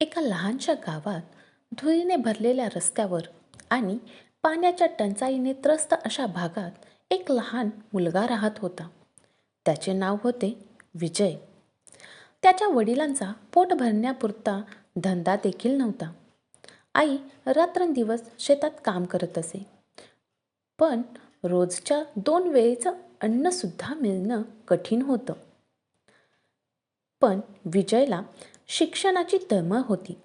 एका लहानशा गावात धुळीने भरलेल्या रस्त्यावर आणि पाण्याच्या टंचाईने त्रस्त अशा भागात एक लहान मुलगा राहत होता. त्याचे नाव होते विजय. त्याच्या वडिलांचा पोट भरण्यापुरता धंदा देखील नव्हता. आई रात्रंदिवस शेतात काम करत असे. पण रोजच्या दोन वेळेचं अन्नसुद्धा मिळणं कठीण होतं. पण विजयला शिक्षणाची तळमळ होती.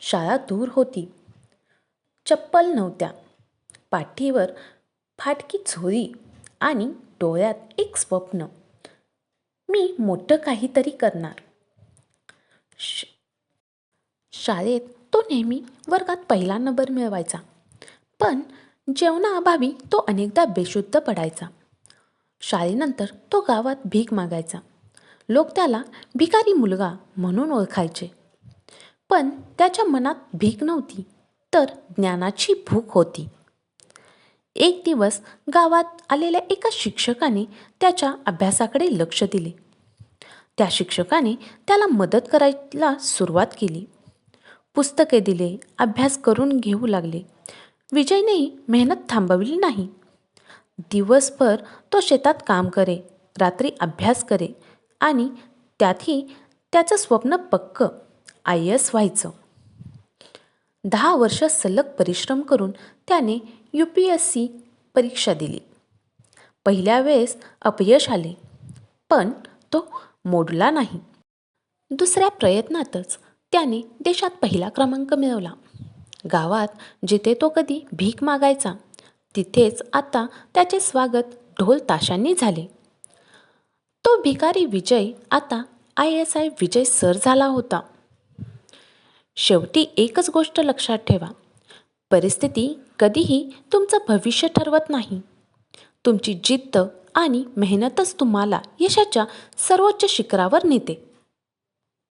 शाळा दूर होती. चप्पल नव्हत्या. पाठीवर फाटकी झोरी आणि डोळ्यात एक स्वप्न. मी मोठं काहीतरी करणार. श शाळेत तो नेहमी वर्गात पहिला नंबर मिळवायचा. पण जेवणाअभावी तो अनेकदा बेशुद्ध पडायचा. शाळेनंतर तो गावात भीक मागायचा. लोक त्याला भिकारी मुलगा म्हणून ओळखायचे. पण त्याच्या मनात भीक नव्हती तर ज्ञानाची भूक होती. एक दिवस गावात आलेल्या एका शिक्षकाने त्याच्या अभ्यासाकडे लक्ष दिले. त्या शिक्षकाने त्याला मदत करायला सुरुवात केली. पुस्तके दिले अभ्यास करून घेऊ लागले. विजयनेही मेहनत थांबवली नाही. दिवसभर तो शेतात काम करे रात्री अभ्यास करे आणि त्यातही त्याचं स्वप्न पक्क आय एस व्हायचं. दहा वर्ष सलग परिश्रम करून त्याने यू पी एस सी परीक्षा दिली. पहिल्या वेळेस अपयश आले पण तो मोडला नाही. दुसऱ्या प्रयत्नातच त्याने देशात पहिला क्रमांक मिळवला. गावात जिथे तो कधी भीक मागायचा तिथेच आता त्याचे स्वागत ढोल ताशांनी झाले. तो भिकारी विजय आता I S I Vijay sir झाला होता. शेवटी एकच गोष्ट लक्षात ठेवा. परिस्थिती कधीही तुमचं भविष्य ठरवत नाही. तुमची जिद्द आणि मेहनतच तुम्हाला यशाच्या सर्वोच्च शिखरावर नेते.